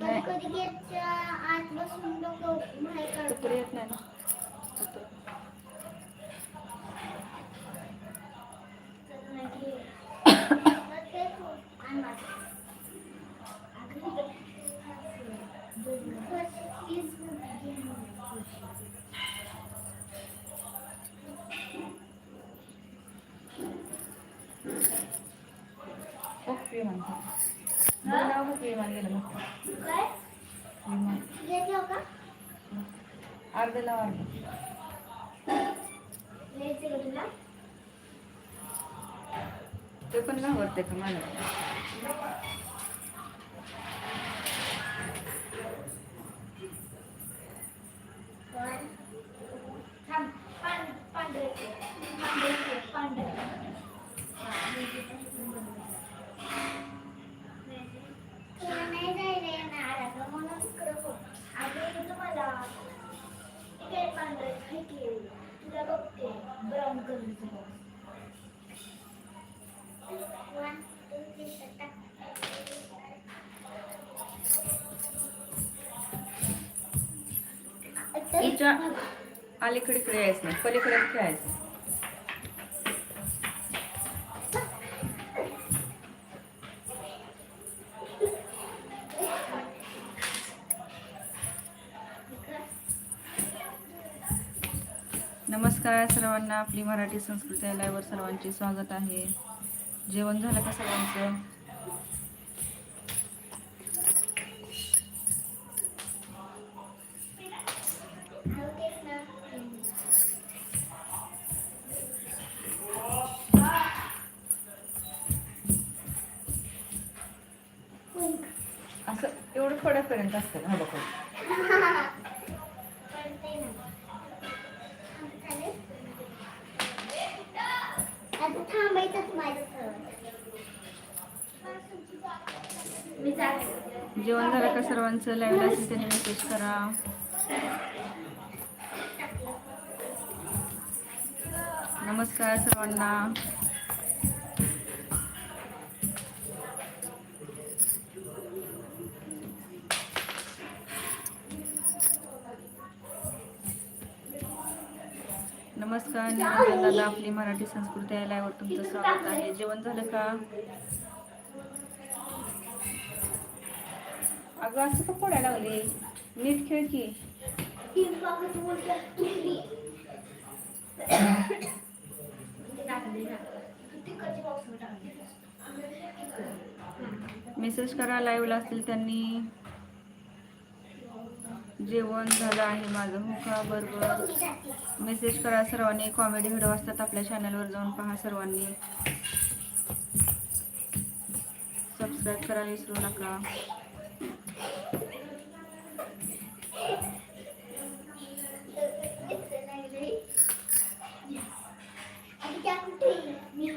कधी घेत आत बसून डोकं बाहेर काढतो येत नाही. ना अर्धे लाव अर्ध ते पण घाबरते का मला? ब्राऊन त्याच्या अलीकडे इकडे यायचं नाही पलीकडे खेळायचं नमस्कार सर्वांना आपली मराठी संस्कृती लाईव्हवर सर्वांचे स्वागत आहे. जेवण झालं का सर्वांचं आता थांबायचंच माझं. मी जाते. जेवण झालं का सर्वांचं? लाईव्ह असेल त्याने मेसेज करा. नमस्कार सर्वांना. नमस्कार दादा आपली मराठी संस्कृती या लाईव्हवर तुमचं स्वागत आहे. जेवण झालं का? अगं असं का पडायला लागले? नीट खेळ की. मेसेज करा लाईव्हला असतील त्यांनी. जेवण झालं आहे माझं. हो का? बरोबर. मेसेज करा सर्वांनी. कॉमेडी व्हिडिओ असतात आपल्या चॅनलवर जाऊन पहा सर्वांनी. सबस्क्राईब करायला विसरू नका. मी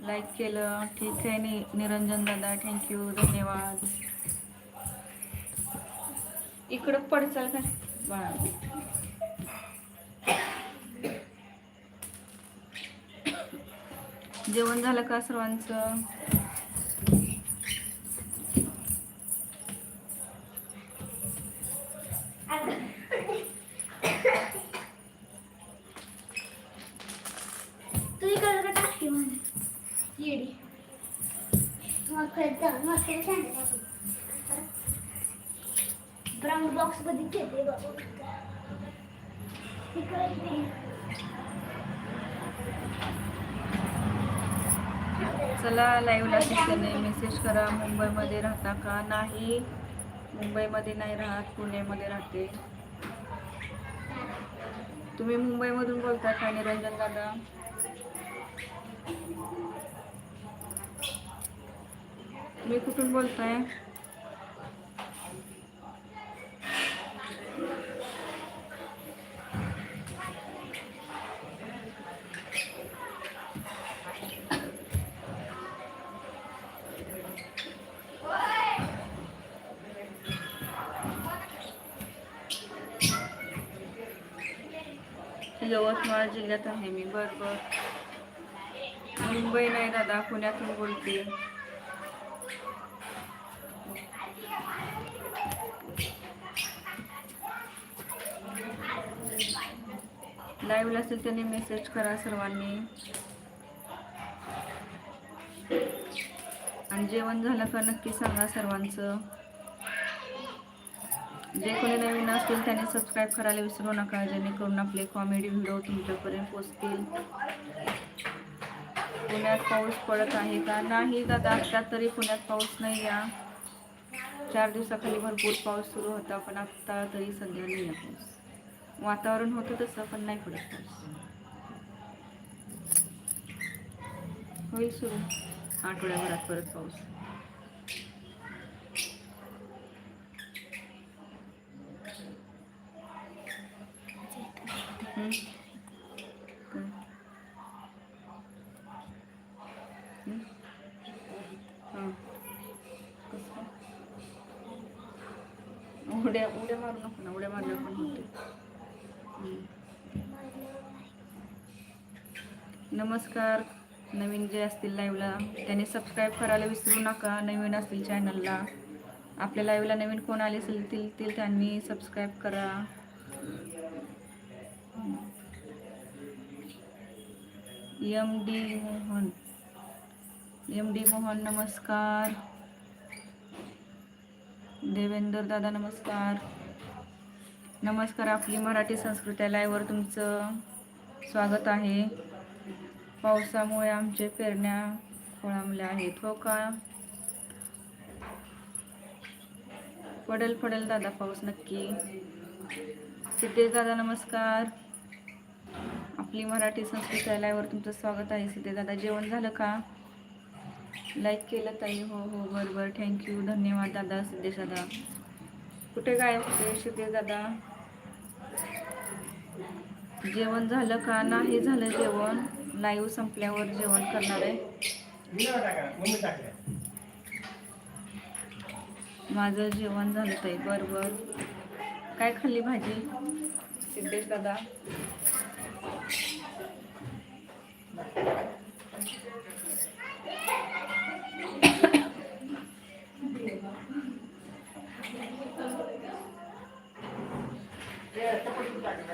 लाईक केलं. ठीक आहे नि निरंजन दादा. थँक्यू धन्यवाद. इकडं पडचाल का बाळा. जेवण झालं का सर्वांचं? त्याने मेसेज करा मुंबईमध्ये राहता का? नाही. मुंबईमध्ये नाही राहत पुण्यामध्ये राहते. तुम्ही मुंबईमधून बोलता का निरंजन दादा? तुम्ही कुठून बोलताय? यवतमाळ जिल्ह्यात आहे मी बरं बरं मुंबई नाही दादा पुण्यातून बोलते. लाईव्ह असेल त्यांनी मेसेज करा सर्वांनी. आणि जेवण झालं का नक्की सांगा सर्वांचं. जे कोणी नवीन असतील त्यांनी सबस्क्राईब करायला विसरू नका जेणेकरून आपले कॉमेडी व्हिडिओ तुमच्यापर्यंत पोचतील पुण्यात पाऊस पडत आहे का? नाही दादा आत्ता तरी पुण्यात पाऊस नाही या चार दिवसाखाली भरपूर पाऊस सुरू होता पण आत्ता तरी सध्या नाही आहे पाऊस. वातावरण होतं तसं पण नाही पडत पाऊस. होईल सुरू. आठवड्याभरात परत पाऊस हम्म. काय? हम्म? हां. कसं काय? उड्या उड्या मारू नको ना उड्या मारल्या पण होते हम्म. नमस्कार नवीन जे असतील लाईव्हला त्याने सबस्क्राईब करायला विसरू नका नवीन असतील चॅनलला आपल्या लाईव्हला नवीन कोण आले असेल तील त्यांनी सबस्क्राईब करा. M D Mohan. M D Mohan नमस्कार. देवेंद्र दादा नमस्कार. नमस्कार आपली मराठी संस्कृती लाईव्हवर तुमचं स्वागत आहे. पावसामुळे आमचे पेरण्या खोळंबल्या आहेत. हो का? पडेल पडेल दादा पाऊस नक्की. सिद्धेश दादा नमस्कार. आपली मराठी संस्कृती लाईव्हवर तुमचं स्वागत आहे सिद्धेश दादा. जेवण झालं का? लाईक केलं ताई. हो हो बरोबर थँक्यू धन्यवाद दादा सिद्धेश दादा. कुठे काय होते सिद्धेश दादा? जेवण झालं का? नाही झालं जेवण. लाईव्ह संपल्यावर जेवण करणार आहे माझं जेवण झालं ताई बरं बरं काय खाल्ली भाजी सिद्धेश दादा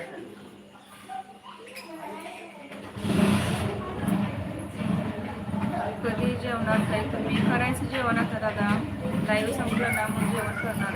कधी जेवणार ताई तुम्ही करायचं जेवण आता दादा. लाईव्ह संपलं ना मग जेवण करणार.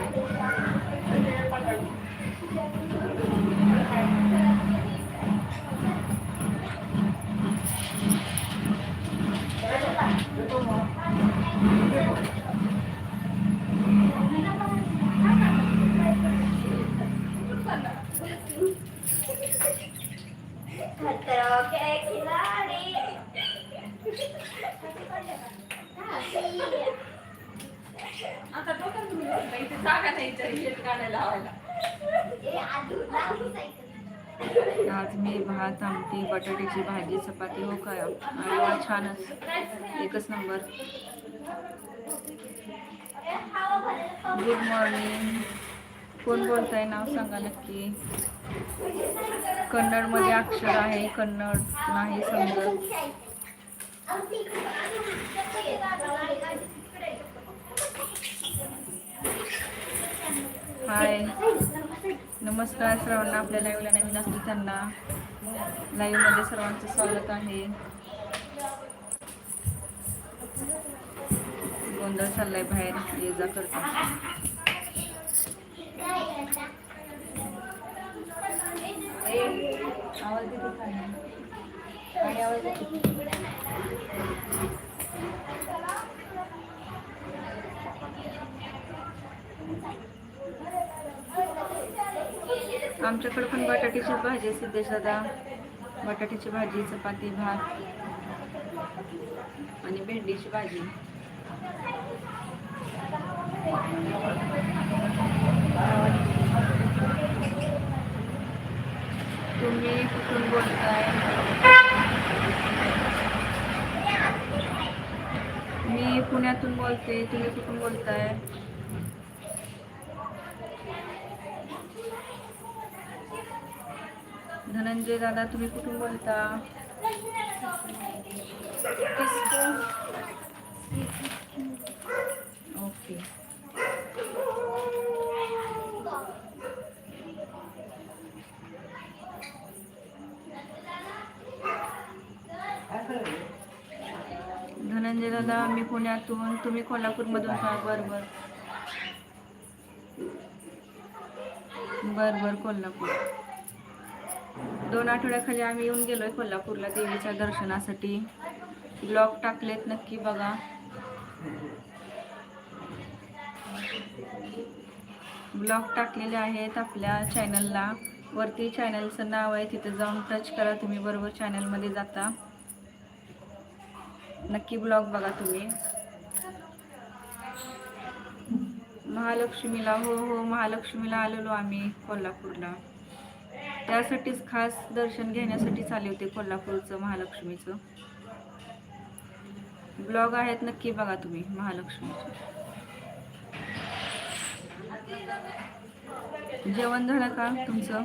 छानच. एकच नंबर. गुड मॉर्निंग कोण बोलत आहे नाव सांगा नक्की. कन्नडमध्ये अक्षर आहे कन्नड नाही समजत. हाय नमस्कार सर्वांना आपल्या लाईव्हला नवीन असतील त्यांना. लाईव्हमध्ये सर्वांचं स्वागत आहे. गोंधळ चाललाय बाहेर. ये जा करतो. आमच्याकडे पण बटाट्याची भाजी आहे सिद्धेश दादा बटाट्याची भाजी चपाती भात. आणि भेंडीची भाजी. तुम्ही कुठून बोलताय? मी पुण्यातून बोलते तुम्ही कुठून बोलताय? धनंजय दादा तुम्ही कुठून बोलता ओके धनंजय दादा आम्ही पुण्यातून. तुम्ही कोल्हापूरमधून का? बरं बरं. बरं बरं कोल्हापूर. दोन आठवड्याखाली आम्ही येऊन गेलोय कोल्हापूरला देवीच्या दर्शनासाठी. ब्लॉग टाकलेत नक्की बघा. ब्लॉग टाकलेले आहेत आपल्या चॅनलला वरती चॅनलचं नाव आहे तिथे जाऊन टच करा तुम्ही. बरोबर चॅनलमध्ये जाता. नक्की ब्लॉग बघा तुम्ही. महालक्ष्मीला हो हो महालक्ष्मीला आलेलो आम्ही कोल्हापूरला. त्यासाठीच खास दर्शन घेण्यासाठीच आले होते कोल्हापूरचं महालक्ष्मीचं. ब्लॉग आहेत नक्की बघा तुम्ही महालक्ष्मीचं. जेवण झालं का तुमचं?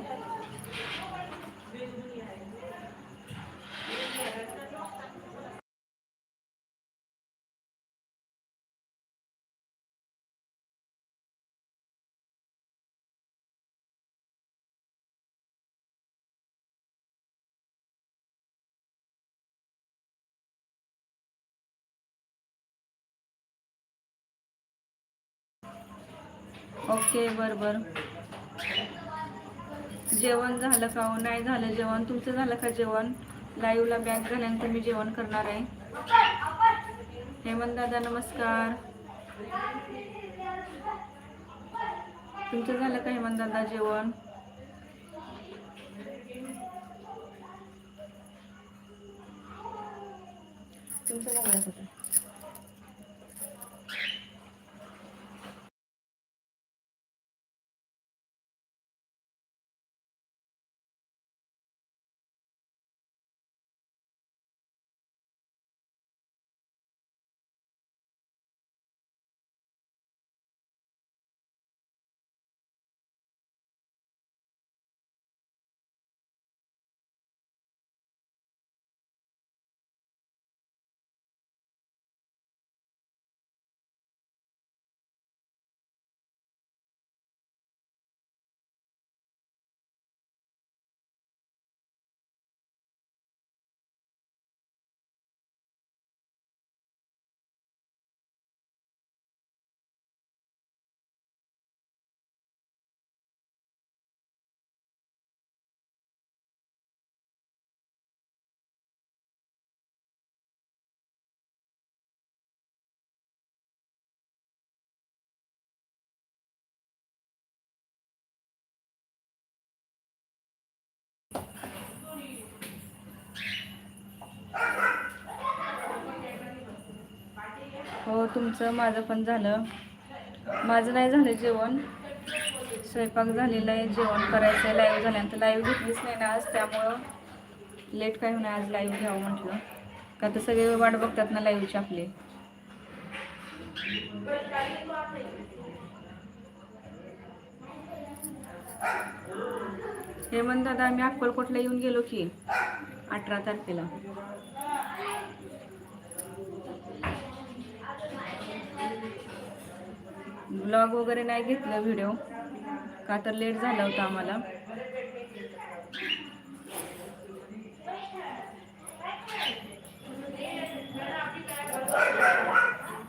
ओके बरं बरं जेवण झालं का हो? नाही झालं जेवण. तुमचं झालं का जेवण? लाईव्हला बॅक झाल्यानंतर मी जेवण करणार आहे. हेमंत दादा नमस्कार. तुमचं झालं का हेमंत दादा जेवण? तुमचं झालं हो तुमचं माझं पण झालं. माझं नाही झालं जेवण. स्वयंपाक झालेला आहे जेवण करायचं आहे लाईव्ह झाल्यानंतर लाईव्ह घेतलीच नाही ना आज त्यामुळं लेट काय होणार आज लाईव्ह घ्यावं म्हटलं. का तर सगळे वाट बघतात ना लाईव्हचे आपले. हेमंत दादा आम्ही अक्कलकोटला येऊन गेलो की अठरा तारखेला. ब्लॉग वगैरे नाही घेतलं व्हिडिओ का तर लेट झाला होता आम्हाला.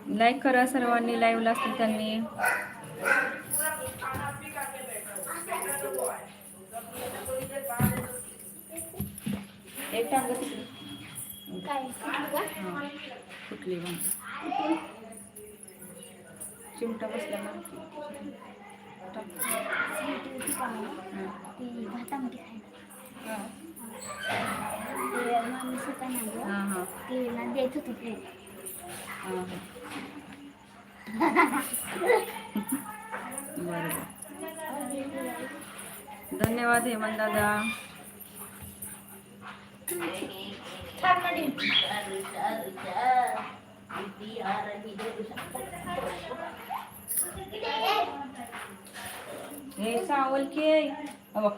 लाईक करा सर्वांनी लाईव्हला असतील त्यांनी. एक टांग कुठलं चिमटा बसला? हां. हां. हां हां. हां हां बरोबर धन्यवाद हेमंत दादा हे सावल की बघ.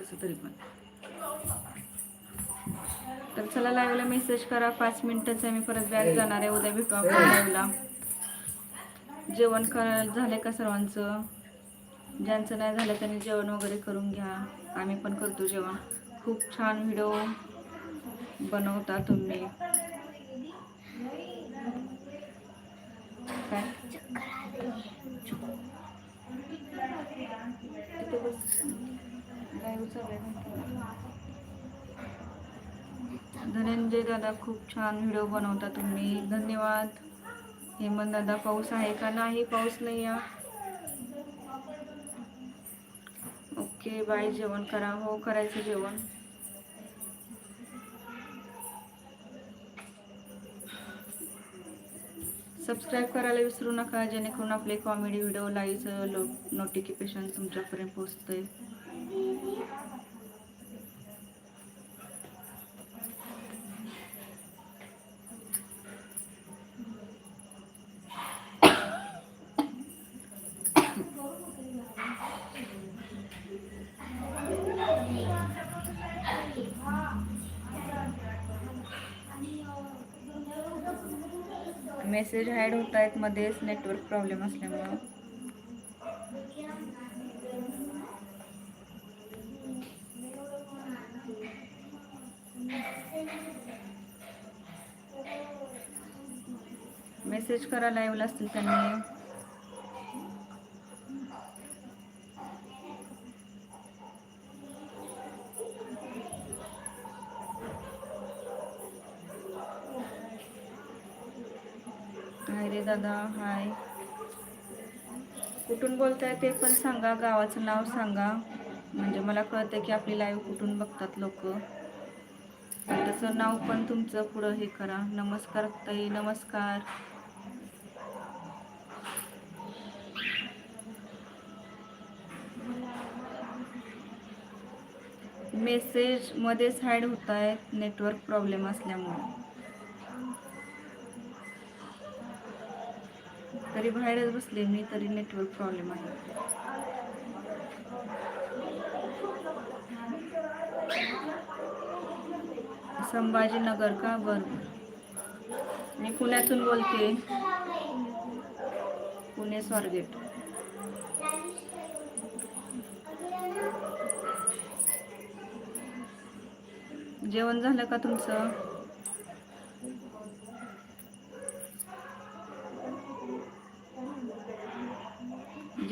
तसं तरी पण. तर चला लाईव्हला मेसेज करा. पाच मिनिटाचा मी परत बॅग जाणार आहे. उद्या भेटू आपण लाईव्हला जेवण कर झालंय का सर्वांचं? ज्यांचं नाही झालं त्यांनी जेवण वगैरे करून घ्या. आम्ही पण करतो जेवण. खूप छान व्हिडिओ बनवता तुम्ही. काय? धनंजय दादा खूप छान व्हिडिओ बनवता तुम्ही. धन्यवाद. हेमंत दादा पाऊस आहे का? नाही पाऊस नाही या ओके बाय जेवण करा. हो करायचं जेवण. सबस्क्राईब करायला विसरू नका जेणेकरून आपले कॉमेडी व्हिडिओ लाईव्ह लो नोटिफिकेशन तुमच्यापर्यंत पोहोचते मेसेज हॅड होत आहेत मध्येच नेटवर्क प्रॉब्लेम असल्यामुळं. मेसेज करा लाईव्हला असतील त्यांनी. दादा हाय कुठून बोलताय ते पण सांगा गावाचं नाव सांगा. म्हणजे मला कळतं की आपली लाईव्ह कुठून बघतात लोक. तसं नाव पण तुमचं पुढं हे करा. नमस्कार ताई नमस्कार. मेसेज मध्येच होत आहेत नेटवर्क प्रॉब्लेम असल्यामुळे. तरी बाहेरच बसले मी तरी नेटवर्क प्रॉब्लेम आहे. संभाजीनगर का? बरं. मी पुण्यातून बोलते. पुणे स्वारगेट. जेवण झालं का तुमचं?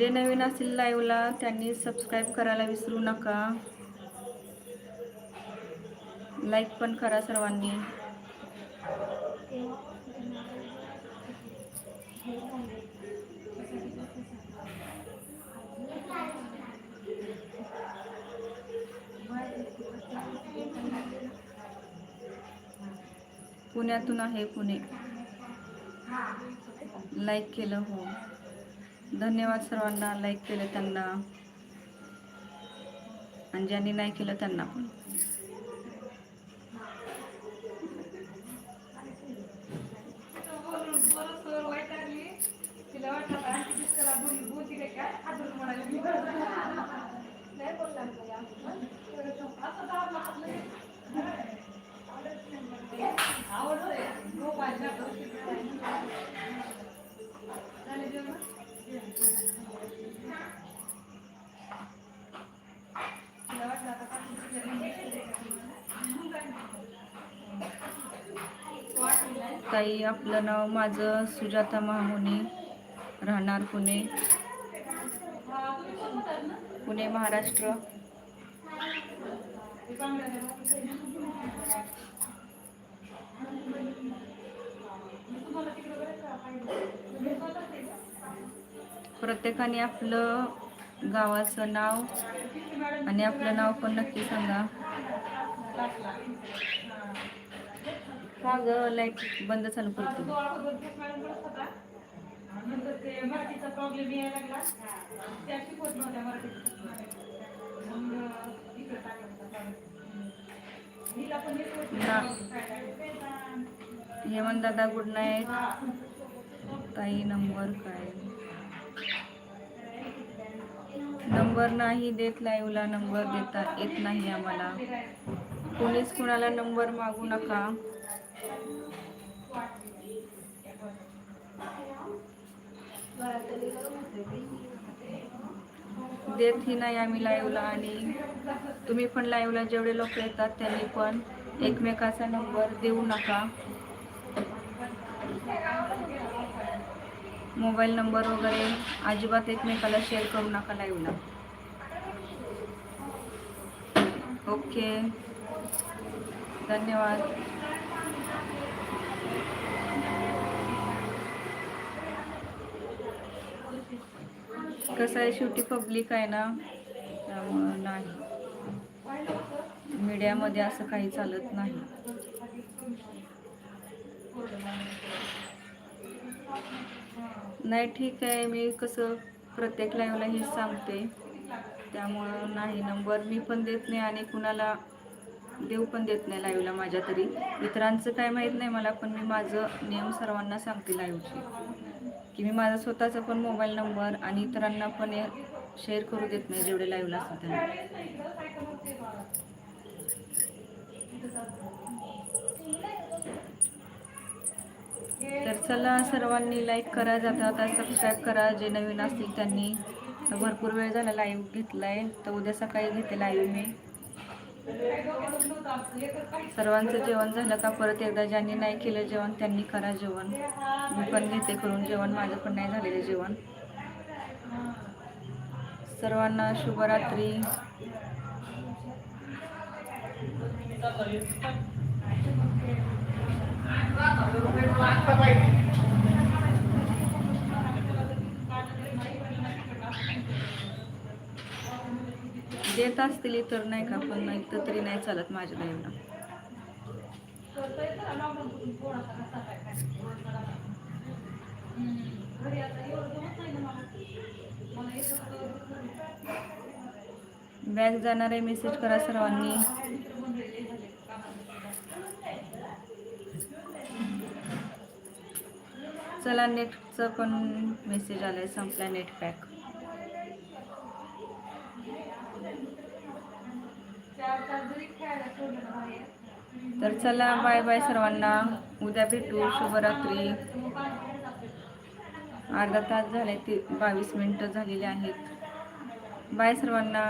जे नवीन असतील लाईव्हला त्यांनी सबस्क्राईब करायला विसरू नका. लाईक पण करा सर्वांनी. पुण्यातून आहे पुणे. लाईक केलं हो. धन्यवाद सर्वांना. लाईक केलं त्यांना. आणि ज्यांनी नाही केलं त्यांना पण. ताई आपलं नाव माझं सुजाता महामुनी राहणार पुणे. पुणे महाराष्ट्र. प्रत्येकाने आपलं गावाचं नाव आणि आपलं नाव पण नक्की सांगा. का ग लाइट बंद चालू करतो. हेमंत दादा गुड नाईट ताई नंबर काय? नंबर नाही देत लाईव्हला नंबर देता येत नाही आम्हाला. कोणीच कुणाला नंबर मागू नका. देत ही नाही आम्ही लाईव्हला आणि तुम्ही पण लाईव्हला जेवढे लोक येतात त्यांनी पण एकमेकाचा नंबर देऊ नका. मोबाईल नंबर वगैरे अजिबात एकमेकाला शेअर करू नका लाईव्हला ओके धन्यवाद. कसं आहे शेवटी पब्लिक आहे ना त्यामुळं नाही. मीडियामध्ये असं काही चालत नाही. नाही ठीक आहे मी कसं प्रत्येक लाईव्हला हेच सांगते. त्यामुळं नाही नंबर मी पण देत नाही आणि कुणाला देऊ पण देत नाही लाईव्हला माझ्या तरी. इतरांचं काय माहीत नाही मला पण मी माझं नियम सर्वांना सांगते लाईव्हची की मी माझा स्वतःचा पण मोबाईल नंबर आणि इतरांना पण शेअर करू देत नाही जेवढे लाईव्हला असतात तर चला सर्वांनी लाईक करा जाता आता सबस्क्राईब करा जे नवीन असतील त्यांनी. भरपूर वेळ झाला लाईव्ह घेतलाय तर उद्या सकाळी घेते लाईव्ह मी. सर्वांचं जेवण झालं का परत एकदा ज्यांनी नाही केलं जेवण त्यांनी करा जेवण. मी पण घेते करून जेवण माझं पण नाही झालेलं जेवण. सर्वांना शुभरात्री. देत असतील तर नाही का पण नाही तर तरी नाही चालत माझ्या लाईव्हला बॅग जाणार आहे मेसेज करा सर्वांनी. चला नेटचं पण मेसेज आलाय संपला नेट पॅक तर चला बाय बाय सर्वांना. उद्या भेटू. शुभरात्री. अर्धा तास झाले ते बावीस मिनटं झालेले आहेत. बाय सर्वांना.